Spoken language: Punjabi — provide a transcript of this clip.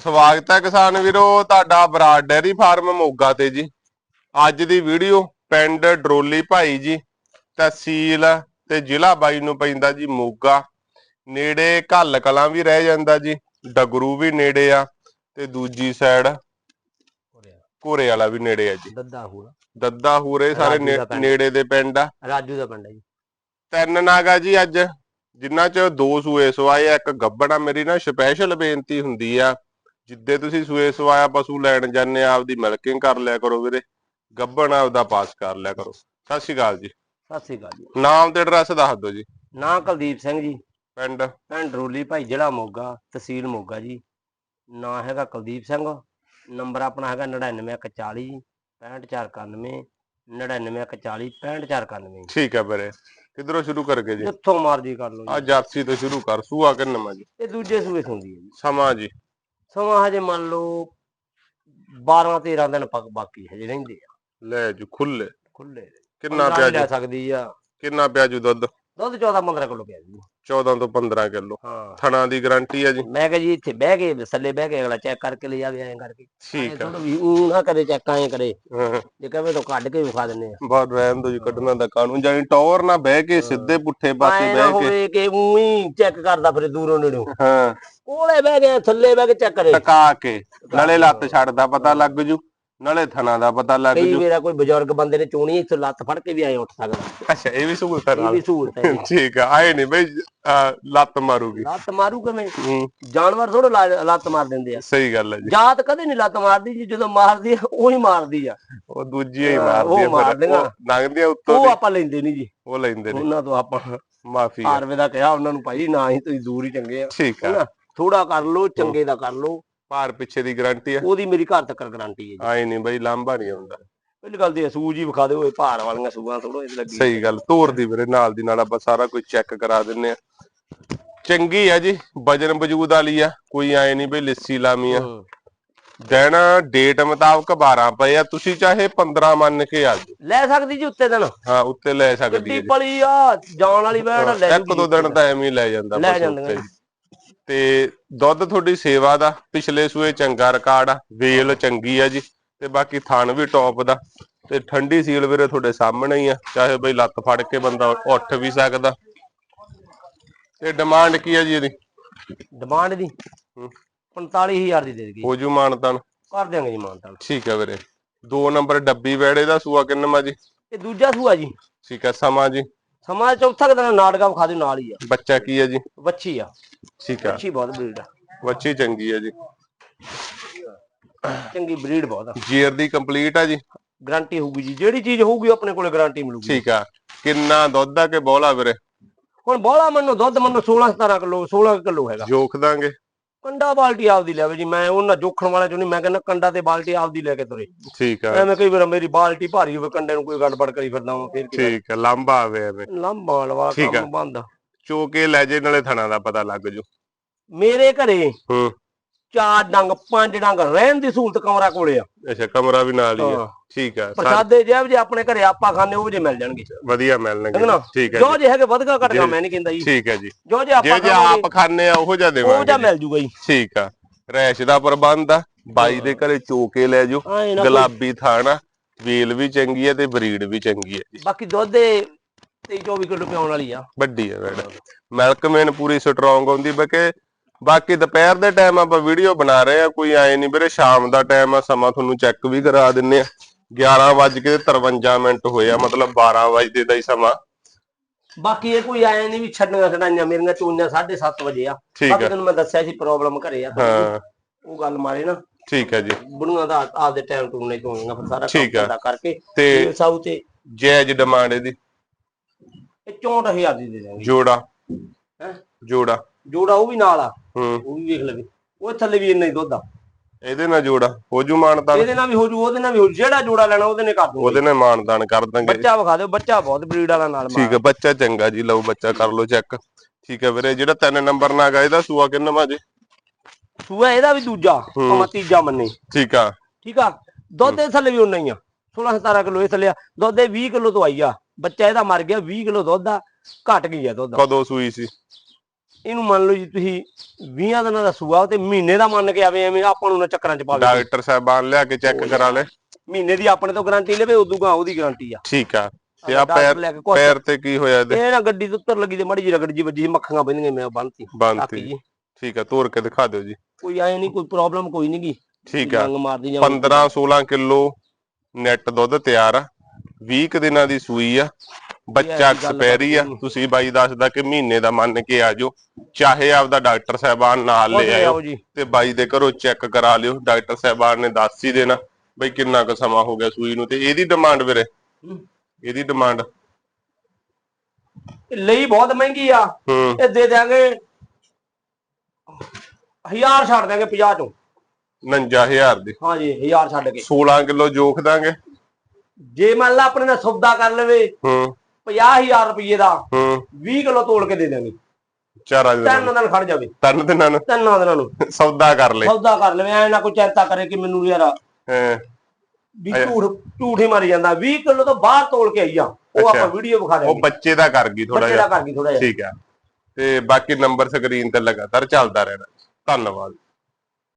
ਸਵਾਗਤ ਹੈ ਕਿਸਾਨ ਵੀਰੋ ਤੁਹਾਡਾ ਬਰਾੜ ਡੈਰੀ ਫਾਰਮ ਮੋਗਾ ਤੇ ਜੀ। ਅੱਜ ਦੀ ਵੀਡੀਓ ਪਿੰਡ ਡਰੋਲੀ ਭਾਈ ਜੀ ਤਹਿਸੀਲ ਤੇ ਜ਼ਿਲ੍ਹਾ ਬਾਈ ਨੂੰ ਪੈਂਦਾ ਜੀ ਮੋਗਾ। ਨੇੜੇ ਘੱਲ ਕਲਾਂ ਵੀ ਰਹਿ ਜਾਂਦਾ ਜੀ ਡਗਰੂ ਵੀ ਨੇੜੇ ਆ ਤੇ ਦੂਜੀ ਸਾਈਡ ਘੋਰੇ ਵਾਲਾ ਵੀ ਨੇੜੇ ਆ ਜੀ। ਦੱਦਾ ਹੋਣਾ ਦੱਦਾ ਹੂਰੇ ਸਾਰੇ। ਨੇੜੇ ਦੇ ਪਿੰਡ ਆ। ਰਾਜੂ ਦਾ ਪਿੰਡ ਹੈ ਜੀ। ਤਿੰਨ ਨਾਗਾ ਜੀ ਅੱਜ ਜਿਨ੍ਹਾਂ ਚ ਦੋ ਸੂਏ ਸਵਾਏ ਆ ਇੱਕ ਗੱਬਣਾ ਮੇਰੀ ਨਾ ਸਪੈਸ਼ਲ ਬੇਨਤੀ ਹੁੰਦੀ ਆ ਜਿੱਦੇ ਤੁਸੀਂ ਸੂਏ ਸਵਾਇਆ ਪਸ਼ੂ ਲੈਣ ਜਾਂਦੇ ਆ ਆਪਦੀ ਮਿਲਕਿੰਗ ਕਰ ਲਿਆ ਕਰੋ ਵੀਰੇ। ਗੱਬਣ ਆਪਦਾ ਪਾਸ ਕਰ ਲਿਆ ਕਰੋ। ਸਤਿ ਸ਼੍ਰੀ ਅਕਾਲ ਜੀ। ਸਤਿ ਸ੍ਰੀ ਅਕਾਲ ਜੀ। ਨਾਮ ਤੇ ਐਡਰੈਸ ਦੱਸ ਦਿਓ ਜੀ। ਨਾਂ ਕੁਲਦੀਪ ਸਿੰਘ ਜੀ। ਪਿੰਡ? ਪਿੰਡ ਰੋਲੀ ਭਾਈ ਜ਼ਿਲ੍ਹਾ ਮੋਗਾ ਤਹਿਸੀਲ ਮੋਗਾ ਜੀ। ਨਾਂ ਹੈਗਾ ਕੁਲਦੀਪ ਸਿੰਘ। ਨੰਬਰ ਆਪਣਾ ਹੈਗਾ 99140 ਜੀ 65491 99140 65491 ਠੀਕ ਹੈ ਵੀਰੇ। ਕਿਧਰੋਂ ਸ਼ੁਰੂ ਕਰਕੇ ਜੀ? ਜਿੱਥੋਂ ਮਰਜ਼ੀ ਕਰ ਲਓ ਆ ਜੀ ਜਾਪਸੀ ਤੋਂ ਸ਼ੁਰੂ ਕਰ। ਸੂਆ ਕਿੰਨਾ ਜੀ? ਇਹ ਦੂਜੇ ਸੂਏ ਹੁੰਦੀ ਹੈ ਜੀ। ਸਮਾਂ ਜੀ। ਸਮਾਂ ਹਜੇ ਮੰਨ ਲਓ 12 13 ਦਿਨ ਪੱਕ ਬਾਕੀ ਹਜੇ ਰਹਿੰਦੇ ਆ। ਲੈ ਜੀ ਖੁੱਲੇ ਖੁੱਲੇ ਕਿੰਨਾ ਪਿਆ ਲੈ ਜੀ? ਸਕਦੀ ਆ। ਕਿੰਨਾ ਪਿਆ ਜੀ ਦੁੱਧ? ਦੁੱਧ 14 15 ਕਿਲੋ ਪਿਆ ਜੀ। 14 ਤੋਂ 15 ਕਿਲੋ। ਹਾਂ। ਥਣਾ ਦੀ ਗਾਰੰਟੀ ਹੈ ਜੀ। ਮੈਂ ਕਿਹਾ ਜੀ ਇੱਥੇ ਬਹਿ ਕੇ ਥੱਲੇ ਬਹਿ ਕੇ ਅਗਲਾ ਚੈੱਕ ਕਰਕੇ ਲੈ ਜਾਵੇ ਐਂ ਕਰਕੇ। ਠੀਕ ਆ ਥੋੜਾ ਵੀ ਉਹ ਨਾ ਕਰੇ ਚੈੱਕ ਐਂ ਕਰੇ। ਹਾਂ। ਜੇ ਕਹੇ ਤਾਂ ਕੱਢ ਕੇ ਵਿਖਾ ਦਿੰਨੇ ਆ। ਬਾਹਰ ਰਹਿਣ ਦੋ ਜੀ ਕੱਢਣਾ ਦਾ ਕਾਨੂੰਨ ਜਾਨੀ ਟੌਰ ਨਾ ਬਹਿ ਕੇ ਸਿੱਧੇ ਪੁੱਠੇ ਪਾਸੇ ਐਂ ਨਾ ਬਹਿ ਕੇ। ਹੋਵੇ ਕਿ ਉਹੀ ਚੈੱਕ ਕਰਦਾ ਫਿਰ ਦੂਰੋਂ ਨੇੜੋਂ। ਹਾਂ। ਕੋਲੇ ਬਹਿ ਕੇ ਥੱਲੇ ਬਹਿ ਕੇ ਚੈੱਕ ਕਰੇ। ਟਕਾ ਕੇ ਨਾਲੇ ਲੱਤ ਛੱਡਦਾ ਪਤਾ ਲੱਗ ਜੂ। ਨਾਲੇ ਥਣਾ ਦਾ ਪਤਾ ਲੱਗ ਕਈ ਜੂ। ਵੇਰਾ ਕੋਈ ਬਜ਼ੁਰਗ ਬੰਦੇ ਨੇ ਚੋਣੀ ਇੱਥੋਂ ਲੱਤ ਫੜ ਕੇ ਵੀ ਆਏ ਉੱਠ ਸਕਦਾ। ਅੱਛਾ ਇਹ ਵੀ ਸਹੂਲਤ ਹੈ ਇਹ ਨਾਲ ਵੀ ਸਹੂਲਤ ਹੈ। ਠੀਕ ਆ ਆਏ ਨਹੀਂ ਬਈ ਅਹ, ਲੱਤ ਮਾਰੂਗੀ। ਲੱਤ ਮਾਰੂ ਕਿਵੇਂ? ਹੂੰ। ਜਾਨਵਰ ਥੋੜਾ ਲੱਤ ਮਾਰ ਦਿੰਦੇ ਆ। ਸਹੀ ਗੱਲ ਹੈ ਜੀ। ਜਾਤ ਕਦੇ ਨਹੀਂ ਲੱਤ ਮਾਰਦੀ ਜੀ ਜਦੋਂ ਮਾਰਦੀ ਆ ਉਹੀ ਮਾਰਦੀ ਆ। ਉਹ ਦੂਜੀ ਹੀ ਹਾਂ, ਮਾਰਦੀ ਉਹ ਆ ਮਾਰ ਫਿਰ ਦੇਗਾ। ਉਹ ਲੰਘਦੀਆਂ ਉੱਤੋਂ ਉਹ ਦੀ। ਆਪਾਂ ਲੈਂਦੇ ਨਹੀਂ ਜੀ। ਉਹ ਲੈਂਦੇ ਨੇ। ਉਹਨਾਂ ਤੋਂ ਆਪਾਂ ਮਾਫੀ ਆ। ਆਰਵੇ ਦਾ ਕਿਹਾ ਉਹਨਾਂ ਨੂੰ ਭਾਈ ਨਾ ਹੀ ਤੁਸੀਂ ਦੂਰ ਹੀ ਚੰਗੇ ਆ। ਠੀਕ ਆ। ਥੋੜਾ ਕਰ ਲੋ ਚੰਗੇ ਦਾ ਕਰ ਲੋ ਭਾਰ ਪਿੱਛੇ ਦੀ ਗਾਰੰਟੀ ਆ। ਉਹਦੀ ਮੇਰੀ ਘਰ ਤੱਕ ਗਾਰੰਟੀ ਹੈ ਜੀ। ਆਏ ਨਹੀਂ ਬਈ ਲਾਂਭਾ ਨਹੀਂ ਆਉਂਦਾ। ਪਹਿਲੀ ਗੱਲ ਤੇ ਸੂਜ ਹੀ ਵਿਖਾ ਦਿਓ ਇਹ ਭਾਰ ਵਾਲੀਆਂ ਸੂਆਂ ਥੋੜੋ ਇਹ ਲੱਗੀ ਸਹੀ ਗੱਲ ਤੋਰ ਦੀ ਵੀਰੇ ਨਾਲ ਦੀ ਨਾਲ ਆਪਾਂ ਸਾਰਾ ਕੁਝ ਚੈੱਕ ਕਰਾ ਦਿੰਨੇ ਆ। ਚੰਗੀ ਆ ਜੀ ਵਜਨ ਵਜੂਦ ਵਾਲੀ ਆ ਕੋਈ ਆਏ ਨਹੀਂ ਬਈ ਲਿੱਸੀ ਲਾਮੀ ਆ। ਦਿਨ ਡੇਟ ਮੁਤਾਬਕ 12 ਪਏ ਆ ਤੁਸੀਂ ਚਾਹੇ 15 ਮੰਨ ਕੇ ਆ ਜਾਓ। ਲੈ ਸਕਦੀ ਜੀ ਉੱਤੇ ਦਿਨ। ਹਾਂ ਉੱਤੇ ਲੈ ਸਕਦੀ ਗੱਡੀ ਹੈ ਪਲੀ ਆ ਜਾਣ ਵਾਲੀ ਵੈਣ ਲੈ ਇੱਕ ਦੋ ਦਿਨ ਤਾਂ ਐਵੇਂ ਹੀ ਲੈ ਜਾਂਦਾ ਲੈ ਪਸ਼ੂ ਜਾਂਦੀਆਂ। ਉੱਤੇ ਜੀ। ਤੇ ਦੁੱਧ ਤੁਹਾਡੀ ਸੇਵਾ ਦਾ ਪਿਛਲੇ ਸੂਏ ਚੰਗਾ ਰਿਕਾਰਡ ਆ ਵੇਲ ਚੰਗੀ ਆ ਜੀ ਤੇ ਬਾਕੀ ਥਣ ਵੀ ਟੌਪ ਦਾ ਤੇ ਠੰਡੀ ਸੀਲ ਵੀਰੇ ਤੁਹਾਡੇ ਸਾਹਮਣੇ ਹੀ ਆ ਚਾਹੇ ਬਈ ਲੱਤ ਫੜ ਕੇ ਬੰਦਾ ਉੱਠ ਵੀ ਸਕਦਾ। ਤੇ ਡਿਮਾਂਡ ਕੀ ਆ ਜੀ ਇਹਦੀ? ਡਿਮਾਂਡ ਦੀ? ਹੂੰ। 45000 ਦੀ ਦੇ ਦੇਗੀ ਹੋ ਜੂ ਮਾਨਤਾਨ। ਕਰ ਦਿਆਂਗੇ ਜੀ ਮਾਨਤਾਲ ਠੀਕ ਹੈ ਵੀਰੇ। ਦੋ ਨੰਬਰ ਡੱਬੀ ਵੇੜੇ ਦਾ ਸੂਆ ਕਿੰਨਾ ਜੀ? ਇਹ ਦੂਜਾ ਸੂਆ ਜੀ। ਠੀਕ ਹੈ ਸਮਾਂ ਜੀ। ਸਮਾਂ ਚੌਥਾ ਕਿਦਾਂ ਨਾਟਕਾ ਵਿਖਾ ਦਿਓ ਨਾਲ ਹੀ ਆ। ਬੱਚਾ ਕੀ ਹੈ ਜੀ? ਵੱਛੀ ਆ। ਠੀਕ ਹੈ ਵੱਛੀ ਬਹੁਤ ਬਰੀਡ ਆ। ਬੱਚੀ ਚੰਗੀ ਹੈ ਜੀ। ਚੰਗੀ ਬਰੀਡ ਬਹੁਤ ਆ। ਜੀਰ ਦੀ ਕੰਪਲੀਟ ਆ ਜੀ। ਗਾਰੰਟੀ ਹੋਊਗੀ ਜੀ। ਜਿਹੜੀ ਚੀਜ਼ ਹੋਊਗੀ ਆਪਣੇ ਕੋਲੇ ਗਾਰੰਟੀ ਮਿਲੂਗੀ। ਠੀਕ ਆ। ਕਿੰਨਾ ਦੁੱਧ ਆ ਕੇ ਬੋਲਾ ਵੀਰੇ? ਹੁਣ ਬੋਲਾ ਮੈਨੂੰ ਦੁੱਧ ਮੈਨੂੰ 16 17 ਕਿਲੋ 16 ਕਿਲੋ ਹੈਗਾ। ਜੋਖ ਦਾਂਗੇ। ਕੰਡਾ ਬਾਲਟੀ ਆਪਦੀ ਲੈਵੇ ਜੀ ਮੈਂ ਉਹਨਾਂ ਜੋਖਣ ਵਾਲਿਆਂ ਚੋਂ ਨਹੀਂ ਮੈਂ ਕਹਿੰਦਾ ਕੰਡਾ ਤੇ ਬਾਲਟੀ ਆਪਦੀ ਲੈ ਕੇ ਤੁਰੇ। ਠੀਕ ਆ। ਐਵੇਂ ਕਈ ਵਾਰ ਮੇਰੀ ਬਾਲਟੀ ਭਾਰੀ ਹੋਵੇ ਕੰਡੇ ਨੂੰ ਕੋਈ ਗੜਬੜ ਕਰੀ ਫਿਰਦਾ ਹਾਂ ਫਿਰ ਠੀਕ ਆ ਲਾਂਬਾ ਆਵੇ ਐਵੇਂ। ਲੰਬਾ ਲਵਾ। ਕੰਮ ਬੰਦ ਚੋ ਕੇ ਲੈ ਜੇ ਨਾਲੇ ਥਣਾ ਦਾ ਪਤਾ ਲੱਗ ਜੂ। ਮੇਰੇ ਘਰੇ ਹੂੰ। ਚਾਰ ਡੰਗ ਪੰਜ ਡੰਗ ਰਹਿਣ ਦੀ ਸਹੂਲਤ ਕਮਰਾ ਕੋਲੇ ਆ। ਅੱਛਾ ਕਮਰਾ ਵੀ ਨਾਲ ਹੀ ਆ। ਠੀਕ ਆ ਪ੍ਰਸ਼ਾਦੇ ਜਿਹੋ ਜੇ ਆਪਣੇ ਘਰੇ ਆਪਾਂ ਖਾਣੇ ਉਹ ਜੇ ਮਿਲ ਜਾਣਗੇ। ਵਧੀਆ ਮਿਲਣਗੇ। ਠੀਕ ਹੈ ਜੋ ਜੇ। ਹੈਗੇ ਵਧਗਾ ਘਟਗਾ ਜੇ- ਮੈਂ ਨਹੀਂ ਕਹਿੰਦਾ ਜੀ। ਠੀਕ ਹੈ ਜੀ। ਜੋ ਜੇ ਜੇ ਆਪਾਂ ਜੇ ਆਪ ਖਾਣੇ ਆ ਉਹ ਜਿਹਾ ਉਹ ਦੇਵਾਂਗੇ ਜਾਂ ਜੀ। ਮਿਲ ਜੂਗਾ ਜੀ। ਠੀਕ ਆ। ਰੈਸ਼ ਦਾ ਪ੍ਰਬੰਧ ਆ। ਬਾਈ ਦੇ ਘਰੇ ਚੋ ਕੇ ਲੈ ਜਾਓ। ਗੁਲਾਬੀ ਥਾਣਾ ਵੇਲ ਵੀ ਚੰਗੀ ਹੈ ਤੇ ਬਰੀਡ ਵੀ ਚੰਗੀ ਹੈ ਜੀ। ਬਾਕੀ ਦੁੱਧ ਦੇ 23 24 ਕਿਲੋ ਪਿਆਉਣ ਵਾਲੀ ਆ। ਵੱਡੀ ਹੈ ਮੈਡਮ। ਮਿਲਕ ਮੇਨ ਪੂਰੀ ਸਟਰੋਂਗ ਹੁੰਦੀ ਬਕੇ ਬਾਕੀ ਦੁਪਹਿਰ ਦੇ ਟਾਈਮ ਆਪਾਂ ਵੀਡੀਓ ਬਣਾ ਰਹੇ ਆ ਕੋਈ ਆਏ ਨਹੀਂ ਵੀਰੇ ਸ਼ਾਮ ਦਾ ਟਾਈਮ ਆ ਸਮਾਂ ਤੁਹਾਨੂੰ ਚੈੱਕ ਵੀ ਕਰਾ ਦਿੰਨੇ ਆ 11 ਵੱਜ ਕੇ 53 ਮਿੰਟ ਹੋਏ ਆ ਮਤਲਬ 12 ਵਜੇ ਦਾ ਹੀ ਸਮਾਂ। ਬਾਕੀ ਇਹ ਕੋਈ ਆਇਆ ਨਹੀਂ ਵੀ ਛੱਡੀਆਂ ਛਡਾਈਆਂ ਮੇਰੀਆਂ ਚੋਈਆਂ 7:30 ਵਜੇ ਆ। ਬਾਕੀ ਤੈਨੂੰ ਮੈਂ ਦੱਸਿਆ ਸੀ ਪ੍ਰੋਬਲਮ ਘਰੇ ਆ ਉਹ ਗੱਲ ਮਾਰੇ ਨਾ। ਠੀਕ ਹੈ ਜੀ। ਬੁੜੀਆਂ ਦਾ ਆਪਦੇ ਟਾਈਮ ਟੂਮ ਨਹੀਂ ਚੋਣੀਆਂ ਫਿਰ ਸਾਰਾ ਕੰਮ। ਧੰਦਾ ਕਰਕੇ। ਤੇ ਸਾਊ ਤੇ ਜੈਜ ਡਿਮਾਂਡ ਇਹਦੀ? ਇਹ 64000 ਦੀ ਦੇ ਦਾਂਗੇ ਜੋੜਾ। ਹੈਂ? ਜੋੜਾ। ਜੋੜਾ ਉਹ ਵੀ ਨਾਲ ਆ। ਹੂੰ। ਉਹ ਵੀ ਵੇਖ ਲਵੇ। ਉਹ ਥੱਲੇ ਵੀ ਇੰਨਾ ਹੀ ਦੁੱਧ ਆ। ਇਹਦੇ ਨਾਲ ਜੋੜਾ ਹੋ ਜੂ ਮਾਨਦਾਨ। ਇਹਦੇ ਨਾਲ ਵੀ ਹੋ ਜੂ ਉਹਦੇ ਨਾਲ ਵੀ ਹੋ ਜੂ। ਜਿਹੜਾ ਜੋੜਾ ਲੈਣਾ ਉਹਦੇ ਨੇ ਕਰ ਦੂੰਗਾ ਉਹਦੇ ਨਾਲ ਮਾਨਦਾਨ ਕਰ ਦਾਂਗੇ। ਬੱਚਾ ਵਿਖਾ ਦਿਓ ਬੱਚਾ ਬਹੁਤ ਬਰੀਡ ਵਾਲਾ ਨਾਲ ਠੀਕ ਹੈ ਬੱਚਾ ਚੰਗਾ ਜੀ ਲਓ ਬੱਚਾ ਕਰ ਲਓ ਚੈੱਕ ਠੀਕ ਹੈ ਵੀਰੇ ਜਿਹੜਾ ਤਿੰਨ ਨੰਬਰ ਨਾਲ ਗਾ ਇਹਦਾ ਸੂਆ ਕਿੰਨਾ ਵਾ ਜੀ? ਸੂਆ ਇਹਦਾ ਵੀ ਦੂਜਾ। ਭਾਵੇਂ ਤੀਜਾ ਮੰਨੇ। ਠੀਕ ਆ। ਠੀਕ ਆ? ਦੁੱਧ ਦੇ ਥੱਲੇ ਵੀ ਉਨਾ ਹੀ ਆ। 16 17 ਕਿਲੋ ਇਹ ਥੱਲੇ ਆ। ਦੁੱਧ ਦੇ 20 ਕਿਲੋ ਤੋਂ ਆਈ ਆ। ਬੱਚਾ ਇਹਦਾ ਮਰ ਗਿਆ 20 ਕਿਲੋ ਦੁੱਧ ਆ। ਘਟ ਗਈ ਆ ਦੁੱਧ। ਕਦੋਂ ਸੂਈ ਸੀ? ਇਹਨੂੰ ਮੰਨ ਲਓ ਜੀ ਤੁਸੀਂ 20 ਦਿਨਾਂ ਦਾ ਸੂਆ ਤੇ ਮਹੀਨੇ ਦਾ ਮੰਨ ਕੇ ਆਵੇ ਐਵੇਂ ਆਪਾਂ ਨੂੰ ਨਾ ਚੱਕਰਾਂ ਚ ਪਾਵੇ। ਡਾਕਟਰ ਸਾਹਿਬਾਨ ਲਿਆ ਕੇ ਚੈੱਕ ਕਰਾ ਲੈ। ਮਹੀਨੇ ਦੀ ਆਪਣੇ ਤੋਂ ਗਾਰੰਟੀ ਲਵੇ ਉਦੋਂ ਗਾ ਉਹਦੀ ਗਾਰੰਟੀ ਆ। ਠੀਕ ਆ। ਤੇ ਆ ਪੈਰ ਪੈਰ ਤੇ ਕੀ ਹੋਇਆ ਇਹਦੇ? ਇਹ ਨਾ ਗੱਡੀ ਤੋਂ ਉੱਤਰ ਲੱਗੀ ਤੇ ਮੜੀ ਜੀ ਰਗੜ ਜੀ ਵੱਜੀ ਮੱਖੀਆਂ ਬੰਦੀਆਂ ਮੈਂ ਬੰਨਤੀ ਜੀ। ਠੀਕ ਆ ਤੋਰ ਕੇ ਦਿਖਾ ਦਿਓ ਜੀ। ਕੋਈ ਐ ਨਹੀਂ ਕੋਈ ਪ੍ਰੋਬਲਮ ਕੋਈ ਨਹੀਂ ਗੀ। ਠੀਕ ਆ। ਜੰਗ ਮਾਰਦੀ ਜਾਂ 15 16 ਕਿਲੋ ਨੈਟ ਦੁੱਧ ਤਿਆਰ ਆ। 20 ਕੁ ਦਿਨਾਂ ਦੀ ਸੂਈ ਆ। ਬੱਚਾ ਐਕਸਪੈਰੀ ਆ ਤੁਸੀਂ ਬਾਈ ਦੱਸਦਾ ਕਿ ਮਹੀਨੇ ਦਾ ਮੰਨ ਕੇ ਆ ਜਾਓ। ਚਾਹੇ ਆਪਦਾ ਡਾਕਟਰ ਸਾਹਿਬਾਨ ਨਾਲ ਲੈ ਆਇਓ ਤੇ ਬਾਈ ਦੇ ਘਰੋਂ ਚੈੱਕ ਕਰਾ ਲਿਓ। ਡਾਕਟਰ ਸਾਹਿਬਾਨ ਨੇ ਦੱਸ ਹੀ ਦੇਣਾ ਬਈ ਕਿੰਨਾ ਕੁ ਸਮਾਂ ਹੋ ਗਿਆ ਸੂਈ ਨੂੰ ਤੇ ਇਹਦੀ ਡਿਮਾਂਡ ਵੀਰੇ। ਇਹਦੀ ਡਿਮਾਂਡ ਲਈ ਬਹੁਤ ਮਹਿੰਗੀ ਆ। ਇਹ ਦੇ ਦਿਆਂਗੇ ਹਜ਼ਾਰ ਛੱਡ ਦਿਆਂਗੇ 50 ਚੋਂ। 59000 ਦੀ। ਹਾਂਜੀ ਹਜ਼ਾਰ ਛੱਡ ਕੇ। 16 ਕਿਲੋ ਜੋਖ ਦਾਂਗੇ। ਜੇ ਮੰਨ ਲਾ ਆਪਣੇ ਨਾਲ ਸੌਦਾ ਕਰ ਲਵੇ ਹੂੰ। 50000 ਰੁਪਏ ਦਾ ਹੂੰ। 20 ਕਿਲੋ ਤੋਲ ਕੇ ਦੇ ਦਾਂਗੇ ਚਾਰਾਂ ਦਿਨਾਂ ਤਿੰਨ ਦਿਨ ਖੜ ਜਾਵੇ। ਤਿੰਨ ਦਿਨਾਂ ਨੂੰ? ਤਿੰਨਾਂ ਦਿਨਾਂ ਨੂੰ। ਸੌਦਾ ਕਰ ਲੈ। ਸੌਦਾ ਕਰ ਲਵੇ ਐ ਨਾ ਕੋਈ ਚਿੰਤਾ ਕਰੇ ਕਿ ਮੈਨੂੰ ਯਾਰ ਹਾਂ। ਵੀ ਝੂਠ ਝੂਠ ਹੀ ਮਾਰੀ ਜਾਂਦਾ। 20 ਕਿਲੋ ਤੋਂ ਬਾਹਰ ਤੋਲ ਕੇ ਆਈ ਆ। ਉਹ। ਆਪਾਂ ਵੀਡੀਓ ਵਿਖਾ ਉਹ ਦਿਆਂਗੇ ਬੱਚੇ ਦਾ ਕਰ ਗਈ ਥੋੜਾ ਬੱਚੇ ਦਾ ਕਰ ਗਈ ਥੋੜਾ ਜਿਹਾ। ਠੀਕ ਆ। ਤੇ ਬਾਕੀ ਨੰਬਰ ਸਕਰੀਨ ਤੇ ਲਗਾਤਾਰ ਚੱਲਦਾ ਰਹਿਣਾ। ਧੰਨਵਾਦ।